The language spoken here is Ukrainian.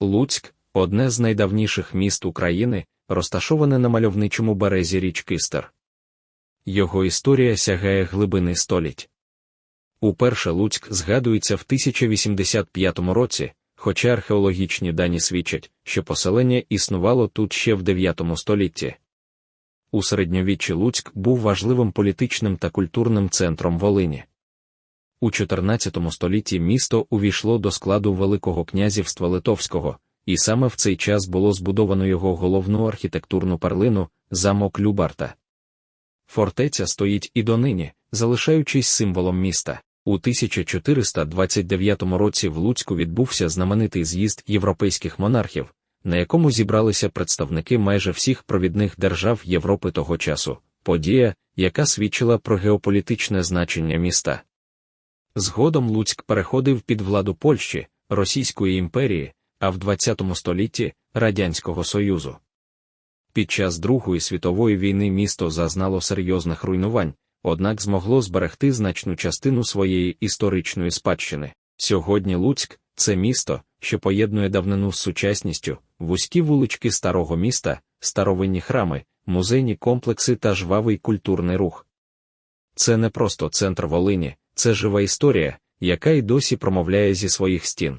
Луцьк одне з найдавніших міст України, розташоване на мальовничому березі річки Стер. Його історія сягає глибини століть. Уперше Луцьк згадується в 1085 році, хоча археологічні дані свідчать, що поселення існувало тут ще в 9 столітті. У середньовіччі Луцьк був важливим політичним та культурним центром Волині. У 14 столітті місто увійшло до складу Великого князівства Литовського, і саме в цей час було збудовано його головну архітектурну перлину замок Любарта. Фортеця стоїть і донині, залишаючись символом міста. У 1429 році в Луцьку відбувся знаменитий з'їзд європейських монархів, на якому зібралися представники майже всіх провідних держав Європи того часу, подія, яка свідчила про геополітичне значення міста. Згодом Луцьк переходив під владу Польщі, Російської імперії, а в ХХ столітті Радянського Союзу. Під час Другої світової війни місто зазнало серйозних руйнувань, однак змогло зберегти значну частину своєї історичної спадщини. Сьогодні Луцьк це місто, що поєднує давнину з сучасністю, вузькі вулички старого міста, старовинні храми, музейні комплекси та жвавий культурний рух. Це не просто центр Волині, це жива історія, яка й досі промовляє зі своїх стін.